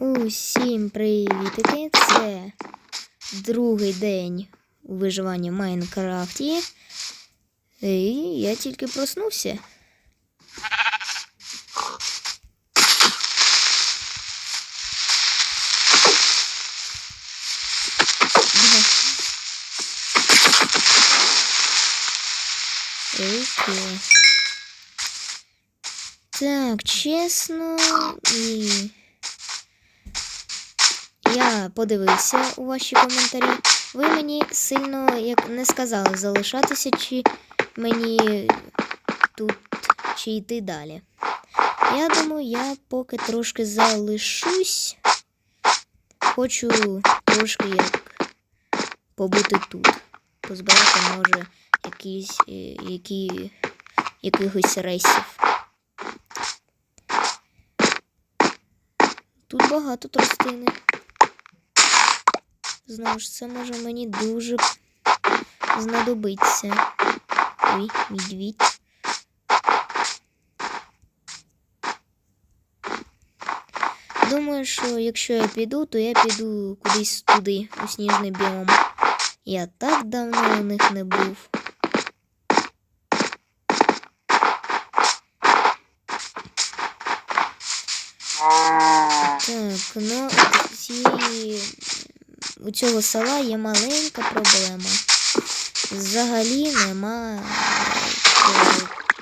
Усім привітики! Це другий день у виживанні в Майнкрафті. І я тільки проснувся. Окей. Так, чесно і. Подивився у ваші коментарі. Ви мені сильно як не сказали залишатися, чи мені тут чи йти далі. Я думаю, я поки трошки залишусь. Хочу трошки як побути тут. Позбирати, може, якісь, е, які, якихось рейсів. Тут багато тростини. Знову ж це може мені дуже знадобиться. Ой, медвідь. Думаю, що якщо я піду, то я піду кудись туди, у сніжний біом. Я так давно у них не був. Так, ну ці... у цього села є маленька проблема. Взагалі нема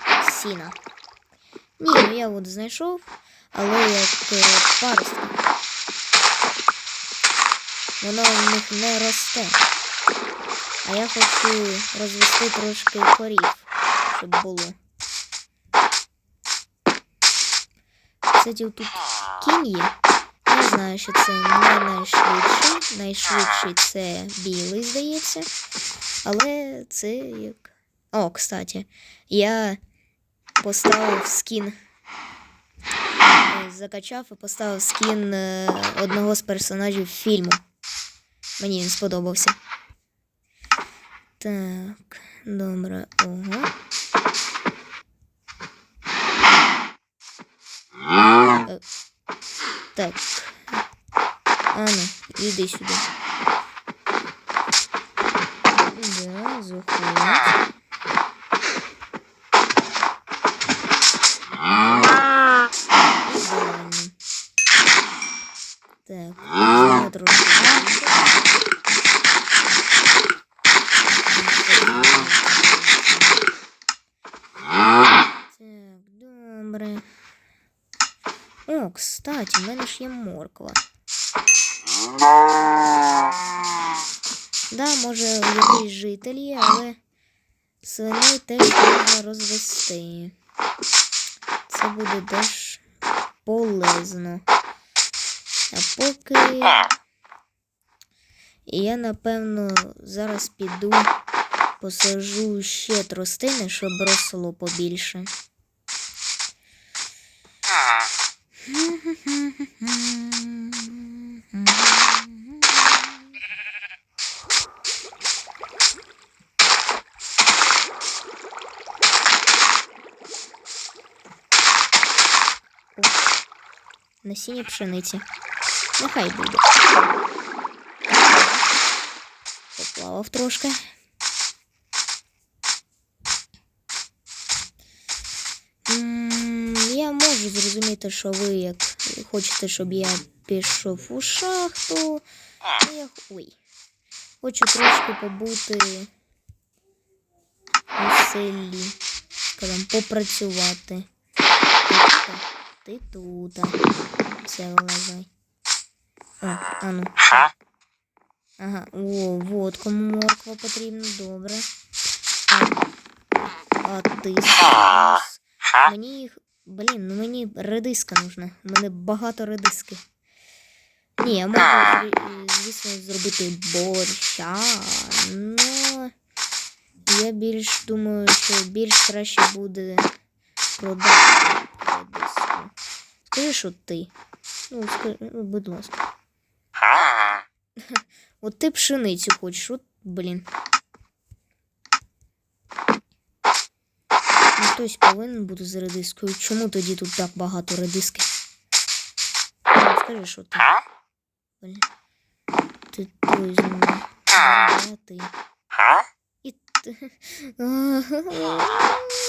е, сіна. Ні, ну я от знайшов, але як е, паросток. Воно в них не росте. А я хочу розвести трошки корів, щоб було. Кстати, тут кінь є. Знаю, що це не найшвидший. Найшвидший це білий, здається. Але це як. О, кстати, я поставив скін. е, Закачав і поставив скін е, одного з персонажів фільму. Мені він сподобався. Так, добре, ого. Е, Так. Ану, іди сюди. Да, заходь. Ідеально. Так, візьмемо трошки більше. Так, добре. О, кстати, в мене ж є морква. Да, може, якийсь житель є, але свиней теж можна розвести. Це буде теж полезно. А поки я, напевно, зараз піду посажу ще тростини, щоб росло побільше. О, Насіння пшениці. Нехай буде. Поплавав трошки. Я можу зрозуміти, що ви як хочете, щоб я пішов у шахту. Я... Ой. Хочу трошки побути у селі. Скажем, попрацювати. Ти тут. Все, вилазай. О, ану. Ага, о, вот кому морква потрібна, добре. А, а ти. Мені їх. Блін, ну мені редиска нужна. У мене багато редиски. Ні, я можу, звісно, зробити борща, но я більш думаю, що більш краще буде продати. Скажи, що ти. Ну, скажи, ну, будь ласка. От ти пшеницю хочеш, от, блін. Ну, хтось повинен бути з редискою. Чому тоді тут так багато редиски? Ну, скажи, що ти. Блін. Ти той зі мною. А ти. І ти.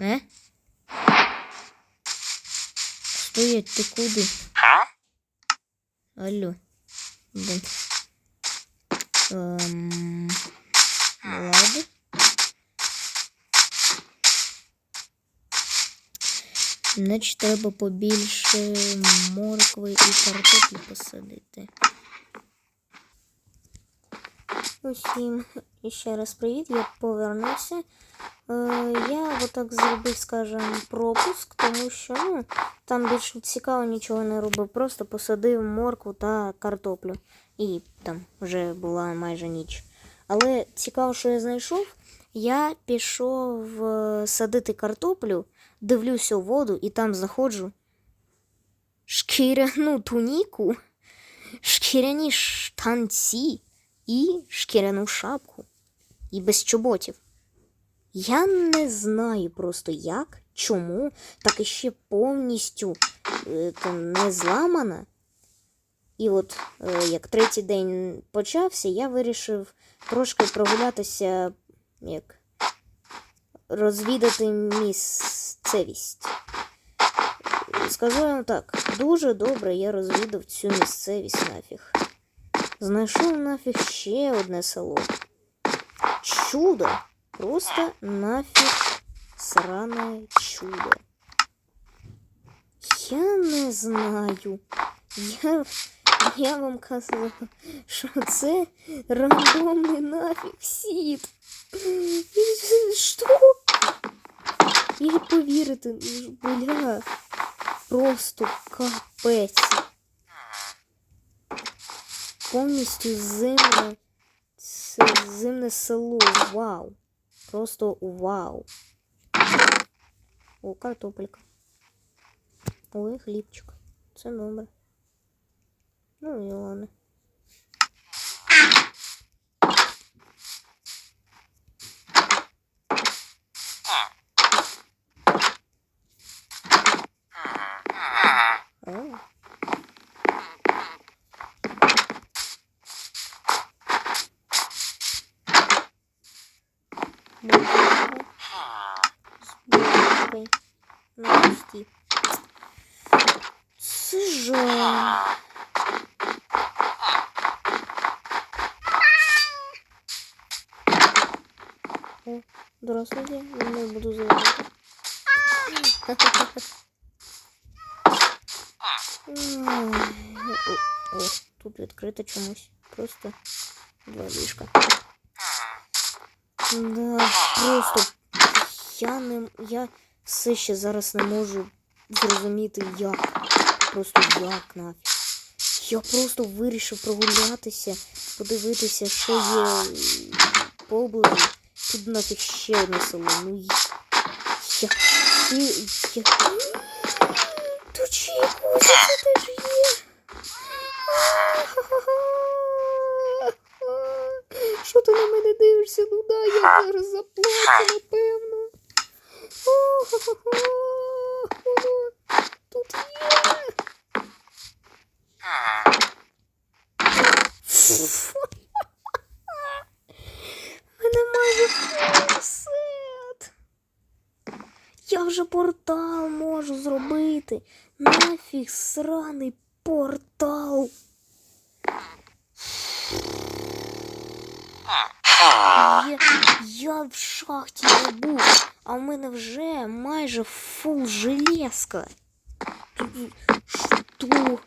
Е? Стоять, ти куди? Алло. Блин. Эм... Ладно. Значить, треба побільше моркви і картоплі посадити. Усім ще раз привіт, я повернувся. Е, я отак зробив, скажем, пропуск, тому що ну, там більше цікаво нічого не робив. Просто посадив моркву та картоплю. І там вже була майже ніч. Але цікаво, що я знайшов. Я пішов е, садити картоплю, дивлюся у воду і там знаходжу шкіряну туніку, шкіряні штанці і шкіряну шапку. І без чоботів. Я не знаю просто як, чому, так і ще повністю е, там не зламана. І от е, як третій день почався, я вирішив трошки прогулятися, як розвідати місцевість. Скажу вам так, дуже добре я розвідав цю місцевість нафіг. Знайшов нафіг ще одне село. Чудо! Просто нафиг сраное чудо. Я не знаю. Я, я вам казала, що це рандомний нафіг сіт. Що? І повірити, бля, просто капець. Повністю зимне, зимне село, вау. Просто вау. О, картопелька. Ой, хлібчик. Це добре. Ну і ладно. О. Бульбочка. З булочкою. На пусті. Це жаль. О, здравствуйте, я не буду заводити. О, тут відкрито чомусь. Просто два ліжка. Да, просто я не я все ще зараз не можу зрозуміти як. Просто як нафіг. Я просто вирішив прогулятися, подивитися, що є поблизу. Тут нафіг ще одне село. Ну я. Я. Я. Тут ще якусь це теж є. Що ти на мене дивишся? Ну да, я зараз заплачу, напевно. Воно Тут є. Мене майже фулсет. Я вже портал можу зробити. Нафіг сраний портал. Я, я в шахті не був, а в мене вже майже фул железка. Що?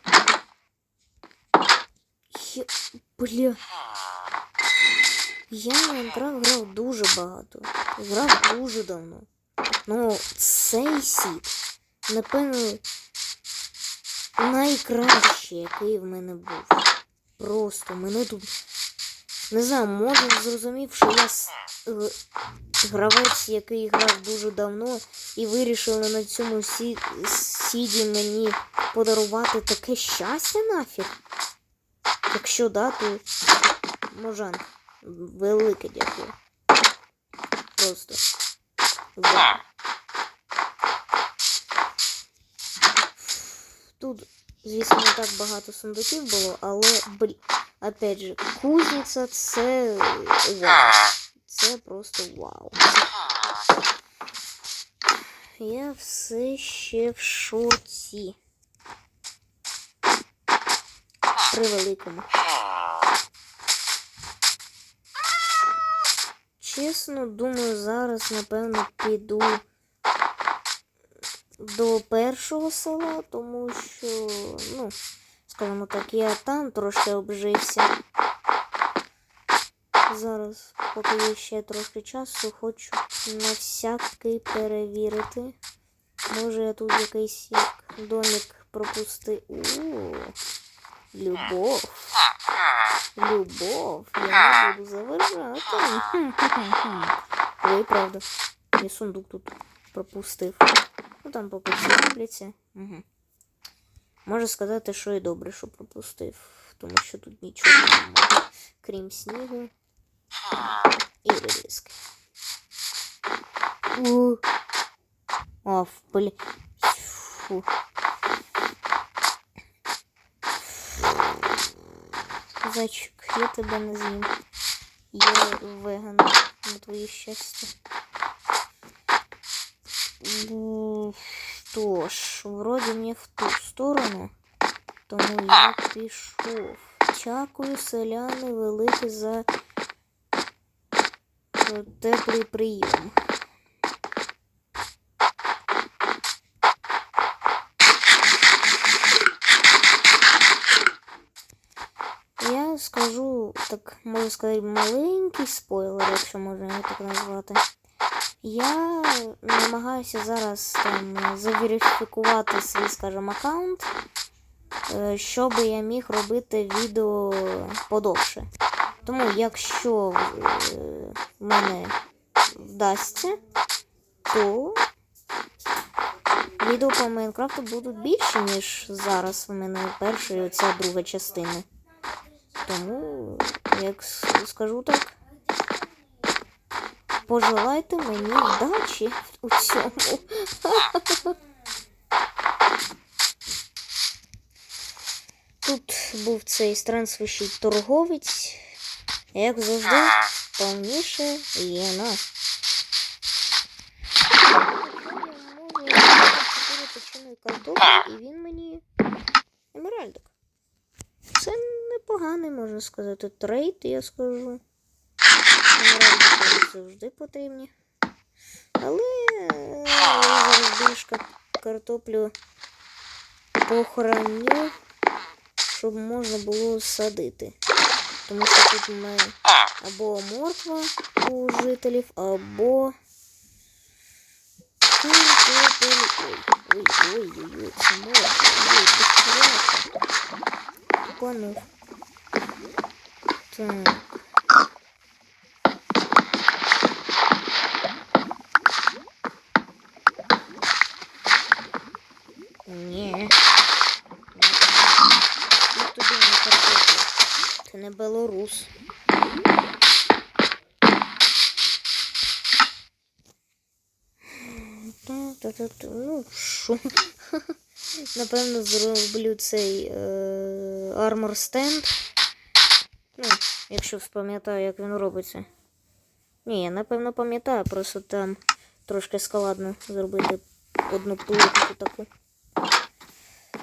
Я, бля. Я в Майнкрафт грав дуже багато. Грав дуже давно. Ну, цей сіт, напевно, найкращий, який в мене був. Просто мене тут. Не знаю, може зрозумів, що я с- гравець, який грав дуже давно, і вирішили на цьому сі... сіді мені подарувати таке щастя нафіг. Якщо да, то можан. Велике дякую. Просто. Вау. звісно, не так багато сундуків було, але, блін, опять же, кузниця це вау. Це просто вау. Я все ще в шоці. При великому. Чесно, думаю, зараз, напевно, піду до першого села, тому що, ну, скажімо так, я там трошки обжився. Зараз, поки є ще трошки часу, хочу на всякий перевірити. Може я тут якийсь як домик пропустив. О, любов. Любов. Я не буду заважати. Ой, правда. Я сундук тут пропустив. Ну там поки всі робляться. Угу. Можу сказати, що і добре, що пропустив, тому що тут нічого немає, крім снігу і редиски. О, а, блін. Фу. Зайчик, я тебе не з'їм. Я веган на твоє щастя. Ну, Что ж, вроде мне в ту сторону, тому я пішов. Дякую, селяни, велике за теплий прийом. Я скажу, так можу сказати, маленький спойлер, якщо можна його так назвати. Я намагаюся зараз там заверифікувати свій, скажімо, аккаунт, е, щоб я міг робити відео подовше. Тому, якщо е, мене вдасться, то відео по Майнкрафту будуть більше, ніж зараз в мене перша і оця друга частина. Тому, як скажу так, пожелайте мені вдачі у цьому. Тут був цей странствуючий торговець, як завжди, повніше печеної картоплі, і він мені емеральдик. Це непоганий, можна сказати, трейд, я скажу. Завжди потрібні. Але е, я картоплю похороню, щоб можна було садити. Тому що тут у мене або морква у жителів, або. картопель. Ой, ой, ой, ой, ой, це морква. Ой. Так. Ні. Ну тобі не картопля. Ти не белорус. Ну, що? Напевно, зроблю цей е, армор стенд. Ну, якщо спам'ятаю, як він робиться. Ні, я напевно пам'ятаю, просто там трошки складно зробити одну плитку таку.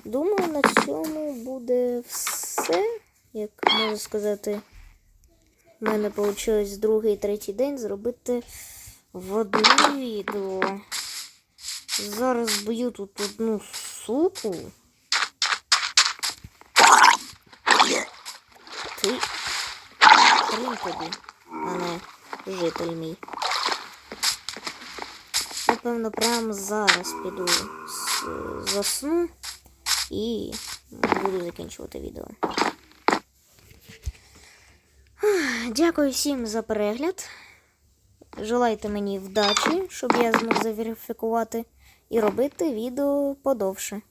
Думаю, на цьому буде все. Як можна сказати, в мене вийшло другий і третій день зробити в одне відео. Зараз б'ю тут одну суку. Ти хрін тобі, а не житель мій. Напевно, прямо зараз піду засну і буду закінчувати відео. Дякую всім за перегляд. Желайте мені вдачі, щоб я змог заверифікувати і робити відео подовше.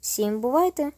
Всім бувайте!